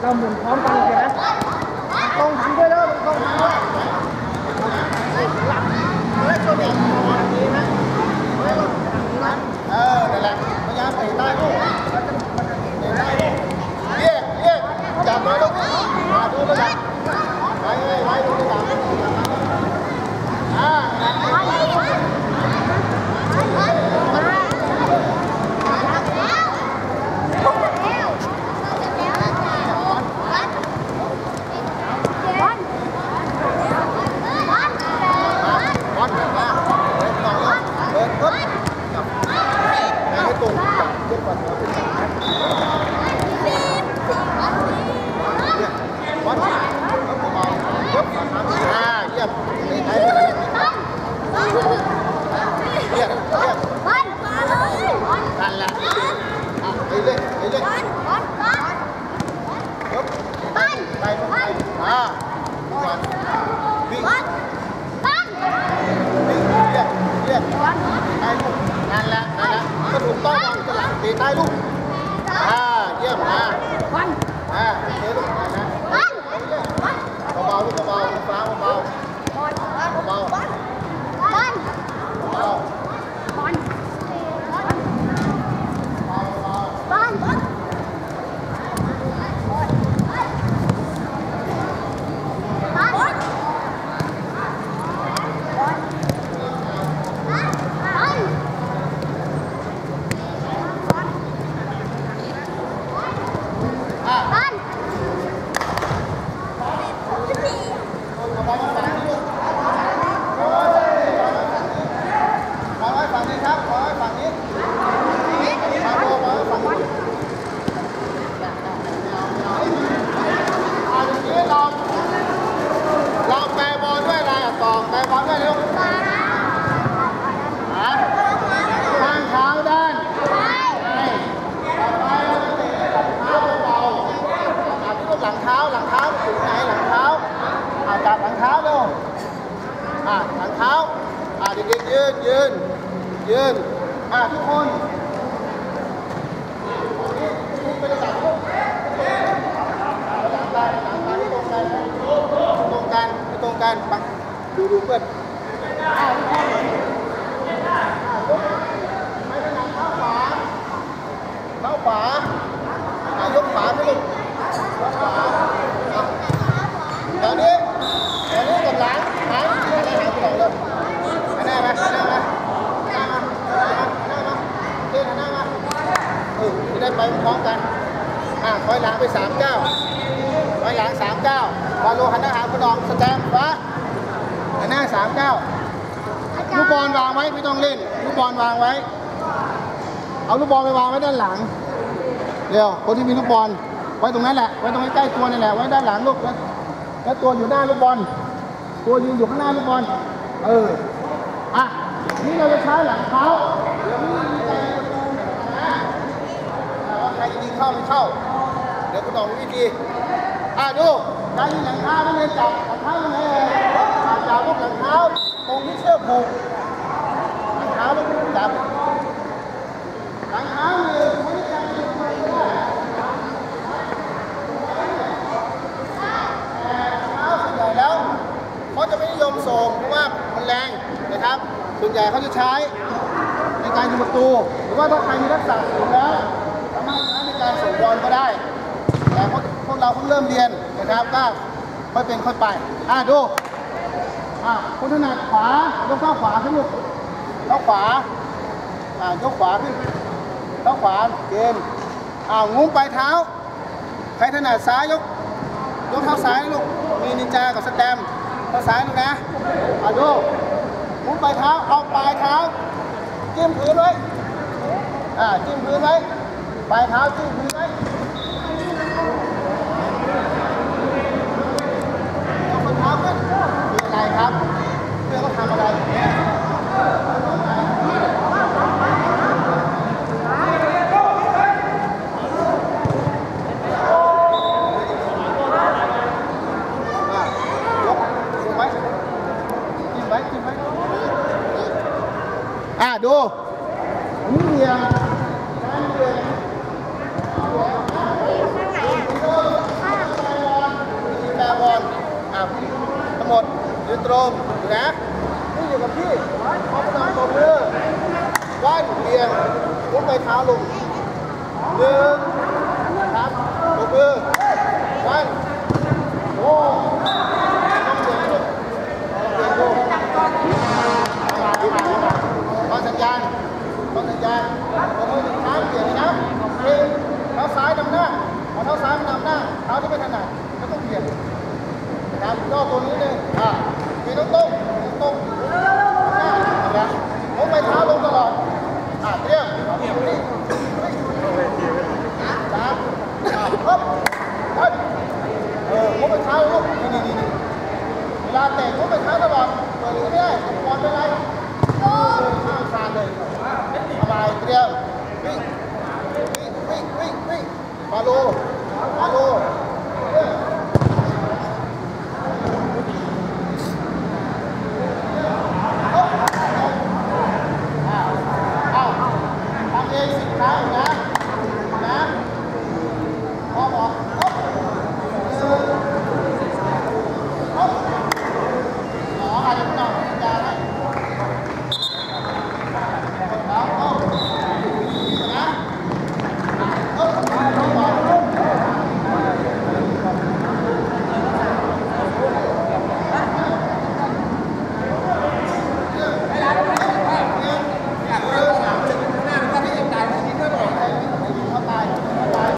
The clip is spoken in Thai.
เราหมุนพร้อมกันเลยนะกองหันด้วยเด้อกองหันด้วยหลังแล้วตัวนี้ทางนี้นะเออนั่นแหละพยายามไปใต้ลูก ต้องวางตลังตีใต้ลูกอ่าเยี่ยมอ่าบอลอ่าเทลูกนะนะบอลบอลเบาๆลูกเบาๆฟ้าเบาๆเบาๆบอลบอล ๆเบา บอลบอลบอลบอลบอล ๆอ่า บอล ขอให้ฝั่งนี้ครับขอให้ฝั่งนี้มาโบขอให้ฝั่งนี้อ่าทีนี้เราเราแปลบอลด้วยอะไรอะต่อแปลบอลด้วยเร็วหาข้างเท้าด้านให้ต่อไปเราจะเตะเท้าเบาๆจับที่หลังเท้าหลังเท้าอยู่ไหนหลังเท้าอ่าจับหลังเท้าเร็ว อะหลังเท้า อะเด็กๆยืนยืน ยืนอ่าทุกคนทุกไปจับลูกหลังกันหลังกันตรงกันตรงกันตรงกันปังดูดูเพื่อนอะทุกคนอะยกไม่เป็นหลังเท้าขวาเท้าขวาอะยกขวาขึ้นลูกยกขวาอะเดี๋ยวนี้เดี๋ยวนี้กับหลังหางอะไรหางไปหน่อยเลย หันหน้ามาหันหน้ามาหันหน้ามาหันหน้ามาเดินหันหน้ามาเออจะ ได้ไปพร้อมกันอะถอยหลังไปสามเก้าถอยหลังสามเก้าบอลโลหันหน้าหาคุณน้องสแตมป์ฟ้าหันหน้าสามเก้าลูกบอลวางไว้ไม่ต้องเล่น ลูกบอลวางไว้ เอาลูกบอลไปวางไว้ด้านหลังเร็วคนที่มีลูกบอลไว้ตรงนั้นแหละ ไว้ตรงใกล้ๆตัวนี่แหละ ไว้ด้านหลังลูกแล้วแล้วตัวอยู่หน้าลูกบอล ตัวยืนอยู่ข้างหน้าลูกบอล เออ อะ นี่เราจะใช้หลังเท้า ยิงเข้าไม่เข้า เดี๋ยวคุณต้องวิธีอะดูการยิงหลังเท้าไม่ได้จับหลังเท้ายังไงเลยอะจับลูกหลังเท้าตรงที่เชือกผูกหลังเท้าลูกจับหลังเท้าเลยไม่ได้จับไม่ได้แต่เท้าส่วนใหญ่แล้วเขาจะไม่นิยมส่งเพราะว่ามันแรงนะครับส่วนใหญ่เขาจะใช้ในการยิงประตู หรือว่าถ้าใครมีทักษะสูงแล้วารส่งบอลก็ได้ แต่พวกพวกเราเพิ่งเริ่มเรียนนะครับก็ค่อยเป็นค่อยไป อะดู อะคนถนัดขวายกเท้าขวาขึ้นลูกเท้าขวา อ่ายกขวาขึ้นเท้าขวาเกมอ่างุ้มปลายเท้า ใครถนัดซ้ายยก ยกเท้าซ้ายนะลูก มีนินจากับสแตมเท้าซ้ายลูกนะ อะดูงุ้มปลายเท้า เอาปลายเท้าจิ้มพื้นไว้ อ่าจิ้มพื้นไว้ ไปเท้าที่ดีไหมกคนเท้าขึ้นคืออะไรครับ เพื่อเขาทำอะไร อะยกสูงไว้จิ้มไว้จิ้มไว้อะดูอันนี้เรียงการเรียงแปรบอลอะทั้งหมดยืน ตรงนะนี่อยู่กับพี่พร้อมกันตบมือว่านเบียงยกไปเท้าลงหนึ่งครับตบมือ